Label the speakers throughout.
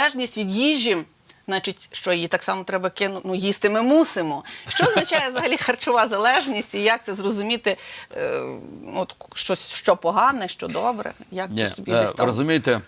Speaker 1: залежність від їжі. Значить, що її так само треба кинути, ну їсти ми мусимо. Що означає взагалі харчова залежність і як це зрозуміти, е, от щось, що погане, що добре? Як
Speaker 2: Ні,
Speaker 1: собі
Speaker 2: е,
Speaker 1: десь там?
Speaker 2: розумієте,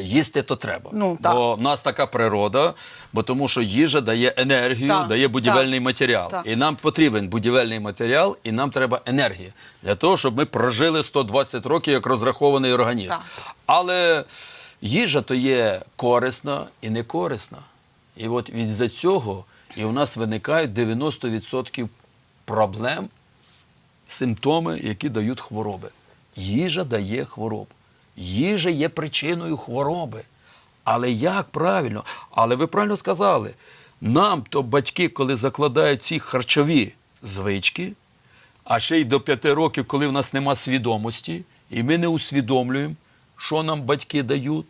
Speaker 2: їсти то треба.
Speaker 1: Ну, так.
Speaker 2: бо в нас така природа, бо тому що їжа дає енергію,
Speaker 1: Так,
Speaker 2: дає будівельний
Speaker 1: так,
Speaker 2: матеріал.
Speaker 1: так.
Speaker 2: І нам потрібен будівельний матеріал, і нам треба енергія для того, щоб ми прожили 120 років як розрахований організм.
Speaker 1: Так.
Speaker 2: Але їжа то є корисна і не корисна. І от від за цього і у нас виникають 90% проблем симптоми, які дають хвороби. Їжа дає хворобу. Їжа є причиною хвороби. Але як правильно? Але ви правильно сказали, нам то батьки, коли закладають ці харчові звички, а ще й до п'яти років, коли в нас нема свідомості, і ми не усвідомлюємо, що нам батьки дають.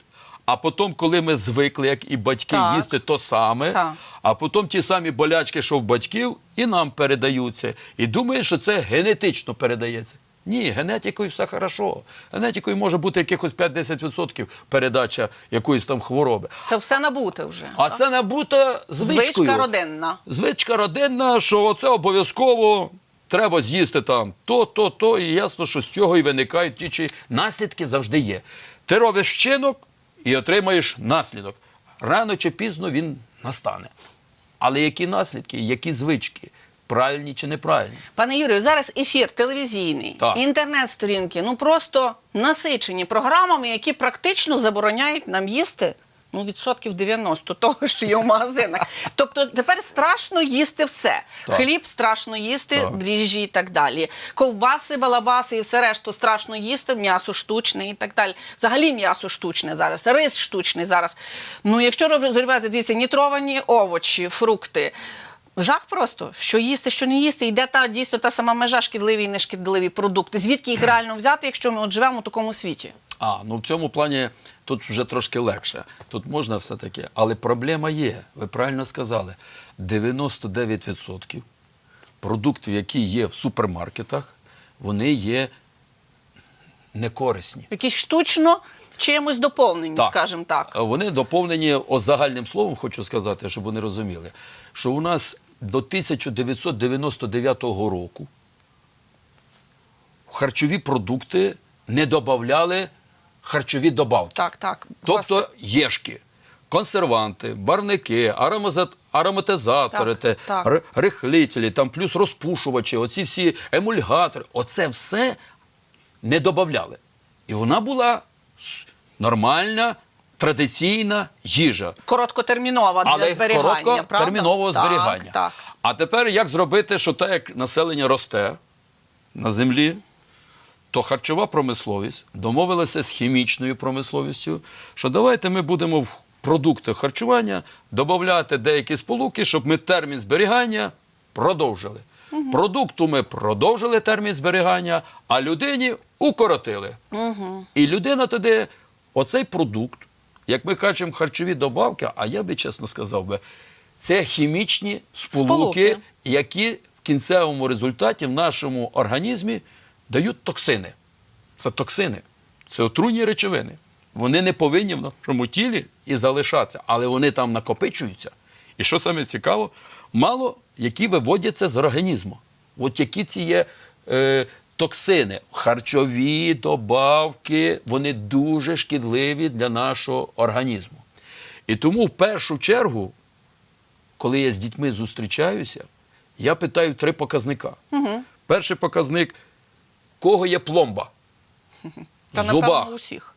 Speaker 2: А потім, коли ми звикли, як і батьки,
Speaker 1: Так.
Speaker 2: їсти то саме,
Speaker 1: Так.
Speaker 2: а потім ті самі болячки, що в батьків, і нам передаються. І думають, що це генетично передається. Ні, генетикою все хорошо. Генетикою може бути якихось 5-10% передача якоїсь там хвороби.
Speaker 1: Це все набуте вже.
Speaker 2: А
Speaker 1: так?
Speaker 2: це набута звичкою.
Speaker 1: звичка родинна.
Speaker 2: Звичка родинна, що це обов'язково треба з'їсти там то, то, то, і ясно, що з цього і виникають ті чи наслідки завжди є. Ти робиш вчинок і отримаєш наслідок. Рано чи пізно він настане. Але які наслідки, які звички, правильні чи неправильні?
Speaker 1: Пане Юрію, зараз ефір телевізійний,
Speaker 2: Так.
Speaker 1: інтернет-сторінки, ну просто насичені програмами, які практично забороняють нам їсти. Ну, відсотків 90 того, що є в магазинах. Тобто тепер страшно їсти все.
Speaker 2: Так.
Speaker 1: Хліб страшно їсти,
Speaker 2: Так.
Speaker 1: дріжджі і так далі. Ковбаси, балабаси і все решту страшно їсти, м'ясо штучне і так далі. Взагалі м'ясо штучне зараз, рис штучний зараз. Ну, якщо розробляти, дивіться, нітровані овочі, фрукти. Жах просто, що їсти, що не їсти, йде та дійсно та сама межа шкідливі і нешкідливі продукти. Звідки їх реально взяти, якщо ми от живемо у такому світі?
Speaker 2: А, ну в цьому плані тут вже трошки легше. Тут можна все таки. Але проблема є. Ви правильно сказали. 99% продуктів, які є в супермаркетах, вони є некорисні.
Speaker 1: Якісь штучно чимось доповнені,
Speaker 2: Так.
Speaker 1: скажімо так.
Speaker 2: Вони доповнені о, загальним словом, хочу сказати, щоб вони розуміли, що у нас до 1999 року харчові продукти не додавали харчові добавки.
Speaker 1: Так, так.
Speaker 2: Тобто єшки, консерванти, барвники, аромазат- ароматизатори,
Speaker 1: Так,
Speaker 2: те,
Speaker 1: так.
Speaker 2: рихлителі, там плюс розпушувачі, оці всі емульгатори, оце все не додавали. І вона була нормальна, традиційна їжа.
Speaker 1: Короткотермінова для
Speaker 2: Але
Speaker 1: зберігання, правда?
Speaker 2: короткотермінового
Speaker 1: Так,
Speaker 2: зберігання.
Speaker 1: Так.
Speaker 2: А тепер як зробити, що так як населення росте на землі, то харчова промисловість домовилася з хімічною промисловістю, що давайте ми будемо в продукти харчування додати деякі сполуки, щоб ми термін зберігання продовжили. Продукту ми продовжили термін зберігання, а людині укоротили. І людина тоді, оцей продукт, як ми кажемо, харчові добавки, а я би чесно сказав би, це хімічні сполуки,
Speaker 1: Сполуки.
Speaker 2: які в кінцевому результаті в нашому організмі дають токсини. Це токсини, це отруйні речовини. Вони не повинні в нашому тілі і залишатися, але вони там накопичуються. І що саме цікаво, мало які виводяться з організму. От які ці є е, токсини, харчові добавки, вони дуже шкідливі для нашого організму. І тому в першу чергу, коли я з дітьми зустрічаюся, я питаю три показника.
Speaker 1: Угу.
Speaker 2: Перший показник кого є пломба?
Speaker 1: Та
Speaker 2: в
Speaker 1: напевно
Speaker 2: зубах.
Speaker 1: у всіх.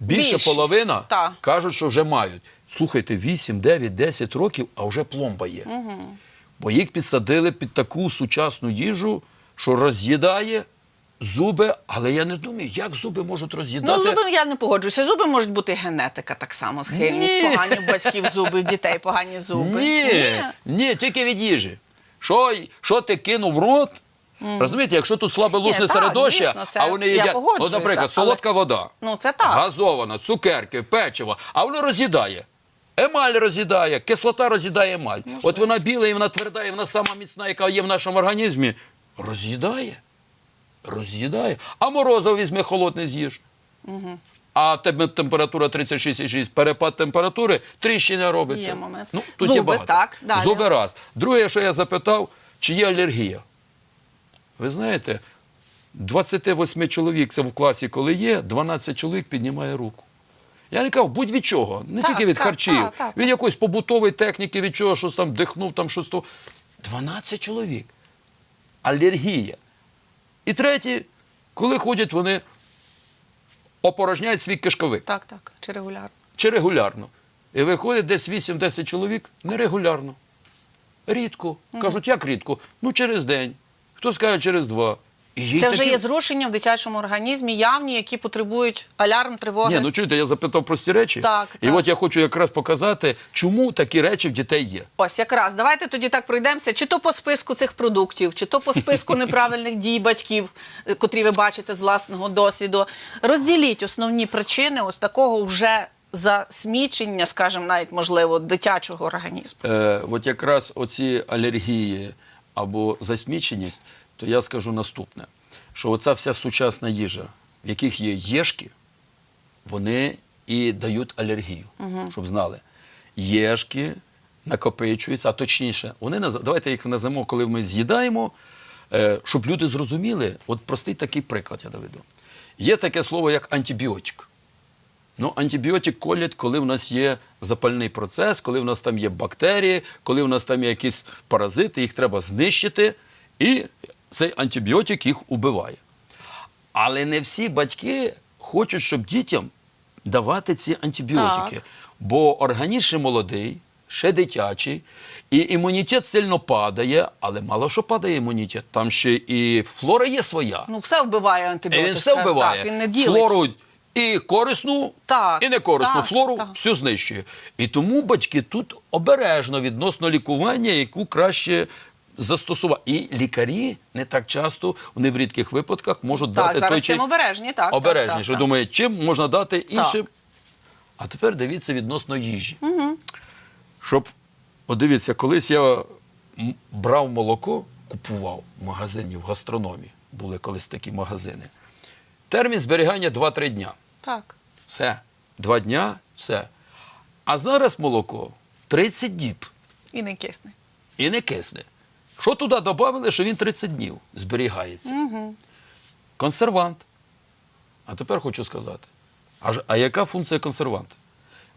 Speaker 2: Більше
Speaker 1: Більшість,
Speaker 2: половина
Speaker 1: так.
Speaker 2: кажуть, що вже мають. Слухайте, 8, 9, 10 років, а вже пломба є. Бо їх підсадили під таку сучасну їжу, що роз'їдає зуби, але я не думаю, як зуби можуть роз'їдати.
Speaker 1: Ну, зуби я не погоджуюся. Зуби можуть бути генетика так само, схильність,
Speaker 2: Ні.
Speaker 1: погані в батьків зуби, в дітей погані зуби.
Speaker 2: Ні, ні, тільки від їжі. Що, що ти кинув в рот? Розумієте, якщо тут слабе лушне
Speaker 1: так,
Speaker 2: середовище,
Speaker 1: звісно, це
Speaker 2: а вони
Speaker 1: я
Speaker 2: їдять,
Speaker 1: погоджуюся,
Speaker 2: наприклад,
Speaker 1: але-
Speaker 2: солодка вода,
Speaker 1: Ну, це так.
Speaker 2: газована, цукерки, печиво, а воно роз'їдає. Емаль роз'їдає, кислота роз'їдає емаль. От вона біла і вона тверда, і вона сама міцна, яка є в нашому організмі. Роз'їдає. Роз'їдає. А морозиво візьми холодне з'їж. а тебе температура 36,6, перепад температури, тріщина робиться.
Speaker 1: Є момент.
Speaker 2: Ну, тут є
Speaker 1: Зуби,
Speaker 2: багато.
Speaker 1: так, далі.
Speaker 2: Зуби раз. Друге, що я запитав, чи є алергія. Ви знаєте, 28 чоловік це в класі, коли є, 12 чоловік піднімає руку. Я не кажу, будь від чого, не
Speaker 1: Так,
Speaker 2: тільки від
Speaker 1: так,
Speaker 2: харчів,
Speaker 1: так, так.
Speaker 2: від якоїсь побутової техніки, від чого, щось там дихнув, там щось то. 12 чоловік. Алергія. І третє, коли ходять, вони опорожняють свій кишковик.
Speaker 1: Так, так, чи регулярно.
Speaker 2: Чи регулярно. І виходить десь 8-10 чоловік нерегулярно. Рідко. Кажуть, як рідко? Ну, через день. Хтось каже, через два. І їй
Speaker 1: Це вже
Speaker 2: такі-
Speaker 1: є зрушення в дитячому організмі, явні, які потребують алярм, тривоги.
Speaker 2: Ні, ну чуєте, я запитав прості речі.
Speaker 1: Так,
Speaker 2: і
Speaker 1: так.
Speaker 2: от я хочу якраз показати, чому такі речі в дітей є.
Speaker 1: Ось якраз давайте тоді так пройдемося, чи то по списку цих продуктів, чи то по списку неправильних дій батьків, е, котрі ви бачите з власного досвіду. Розділіть основні причини ось такого вже засмічення, скажімо, навіть можливо, дитячого організму.
Speaker 2: Е, от якраз оці алергії або засміченість, то я скажу наступне: що оця вся сучасна їжа, в яких є єшки, вони і дають алергію, щоб знали. Єшки накопичуються, а точніше, вони наз... давайте їх назвемо, коли ми з'їдаємо, е, щоб люди зрозуміли. От простий такий приклад я доведу. Є таке слово, як антибіотик. Ну, антибіотик колять, коли в нас є запальний процес, коли в нас там є бактерії, коли в нас там є якісь паразити, їх треба знищити, і цей антибіотик їх убиває. Але не всі батьки хочуть, щоб дітям давати ці антибіотики.
Speaker 1: Так.
Speaker 2: Бо організм ще молодий, ще дитячий, і імунітет сильно падає, але мало що падає імунітет. Там ще і флора є своя.
Speaker 1: Ну, все вбиває антибіотик.
Speaker 2: він все вбиває.
Speaker 1: Так, він не ділить.
Speaker 2: Флору і корисну,
Speaker 1: Так,
Speaker 2: і некорисну.
Speaker 1: так,
Speaker 2: Флору
Speaker 1: так.
Speaker 2: всю знищує. І тому батьки тут обережно відносно лікування, яку краще застосувати. І лікарі не так часто, вони в рідких випадках можуть
Speaker 1: Так,
Speaker 2: дати
Speaker 1: зараз
Speaker 2: той чи
Speaker 1: цим обережні, так.
Speaker 2: обережніше.
Speaker 1: Так, так, так.
Speaker 2: Думає, чим можна дати іншим. А тепер дивіться відносно їжі. Угу. Щоб, от дивіться, колись я брав молоко, купував в магазині, в гастрономі. Були колись такі магазини. Термін зберігання 2-3 дня.
Speaker 1: Так.
Speaker 2: Все. Два дня, все. А зараз молоко 30 діб
Speaker 1: І не кисне.
Speaker 2: і не кисне. Що туди додали, що він 30 днів зберігається?
Speaker 1: Угу.
Speaker 2: Консервант. А тепер хочу сказати: а, а яка функція консерванта?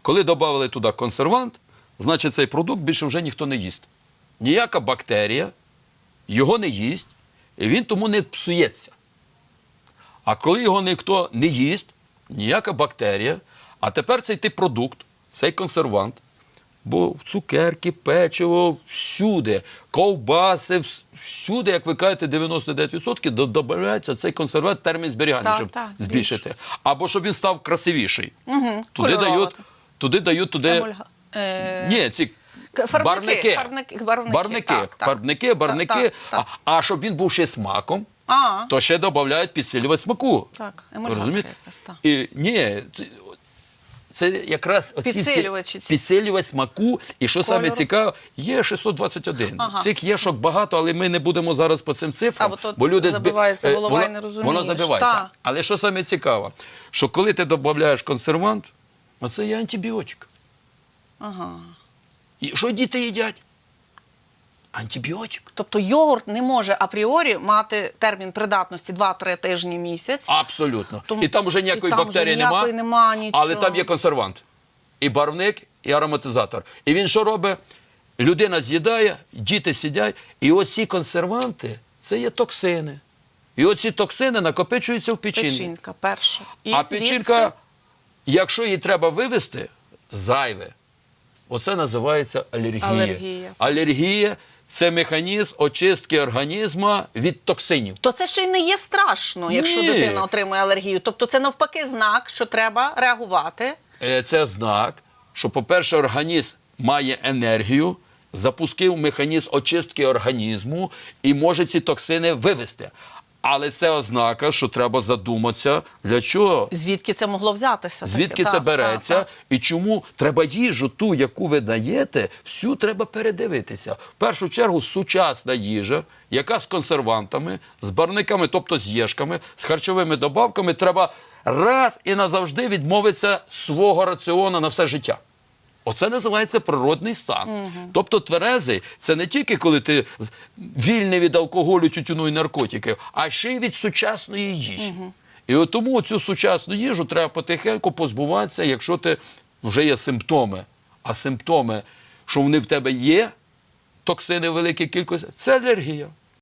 Speaker 2: Коли додали туди консервант, значить цей продукт більше вже ніхто не їсть. Ніяка бактерія його не їсть, і він тому не псується. А коли його ніхто не їсть, ніяка бактерія, а тепер цей тип продукт, цей консервант, бо в цукерки, печиво, всюди, ковбаси, всюди, як ви кажете, 99% до- додається цей консервант термін зберігання,
Speaker 1: Так,
Speaker 2: щоб
Speaker 1: так,
Speaker 2: збільшити. Або щоб він став красивіший.
Speaker 1: Угу.
Speaker 2: Туди дають, туди дають туди.
Speaker 1: Е...
Speaker 2: Ні, ці
Speaker 1: фарбники,
Speaker 2: барники.
Speaker 1: фарбники, барвники,
Speaker 2: барники,
Speaker 1: так, так.
Speaker 2: барвники, барвники.
Speaker 1: Так, так,
Speaker 2: А, а щоб він був ще смаком,
Speaker 1: А,
Speaker 2: то ще додають підсилювач смаку.
Speaker 1: так, емульгатори
Speaker 2: Розумієте?
Speaker 1: якраз, так.
Speaker 2: І, ні, це, це якраз оці
Speaker 1: Підсилювачі
Speaker 2: всі,
Speaker 1: ці.
Speaker 2: підсилювач смаку. І що саме
Speaker 1: Кольору.
Speaker 2: є 621.
Speaker 1: Ага.
Speaker 2: Цих єшок багато, але ми не будемо зараз по цим цифрам.
Speaker 1: А, бо то
Speaker 2: люди збі-
Speaker 1: забивається
Speaker 2: е,
Speaker 1: голова і
Speaker 2: воно-
Speaker 1: не розумієш.
Speaker 2: Воно забивається.
Speaker 1: Так.
Speaker 2: Але що саме цікаве, що коли ти додаєш консервант, оце є антибіотик.
Speaker 1: Ага.
Speaker 2: І що діти їдять? Антибіотик.
Speaker 1: Тобто йогурт не може апріорі мати термін придатності 2-3 тижні місяць.
Speaker 2: Абсолютно.
Speaker 1: Тому-
Speaker 2: і там вже ніякої
Speaker 1: і там
Speaker 2: бактерії
Speaker 1: вже
Speaker 2: нема,
Speaker 1: нема нічого.
Speaker 2: але там є консервант. І барвник, і ароматизатор. І він що робить? Людина з'їдає, діти сидять, і оці консерванти це є токсини. І оці токсини накопичуються в печінці.
Speaker 1: Печінка перша. І
Speaker 2: а
Speaker 1: звідси-
Speaker 2: печінка, якщо її треба вивести, зайве. Оце називається алергія.
Speaker 1: Алергія.
Speaker 2: Алергія це механізм очистки організму від токсинів.
Speaker 1: То це ще й не є страшно, якщо
Speaker 2: Ні.
Speaker 1: дитина отримує алергію. Тобто це навпаки знак, що треба реагувати.
Speaker 2: Е, це знак, що, по-перше, організм має енергію, запустив механізм очистки організму і може ці токсини вивести. Але це ознака, що треба задуматися, для чого,
Speaker 1: Звідки це могло взятися?
Speaker 2: звідки це береться,
Speaker 1: так, так.
Speaker 2: і чому треба їжу, ту, яку ви даєте, всю треба передивитися. В першу чергу сучасна їжа, яка з консервантами, з барниками, тобто з єшками, з харчовими добавками, треба раз і назавжди відмовиться свого раціону на все життя. Оце називається природний стан. Тобто тверезий це не тільки коли ти вільний від алкоголю, тютюну і наркотиків, а ще й від сучасної їжі. І от тому цю сучасну їжу треба потихеньку позбуватися, якщо ти вже є симптоми. А симптоми, що вони в тебе є, токсини великій кількості, це алергія.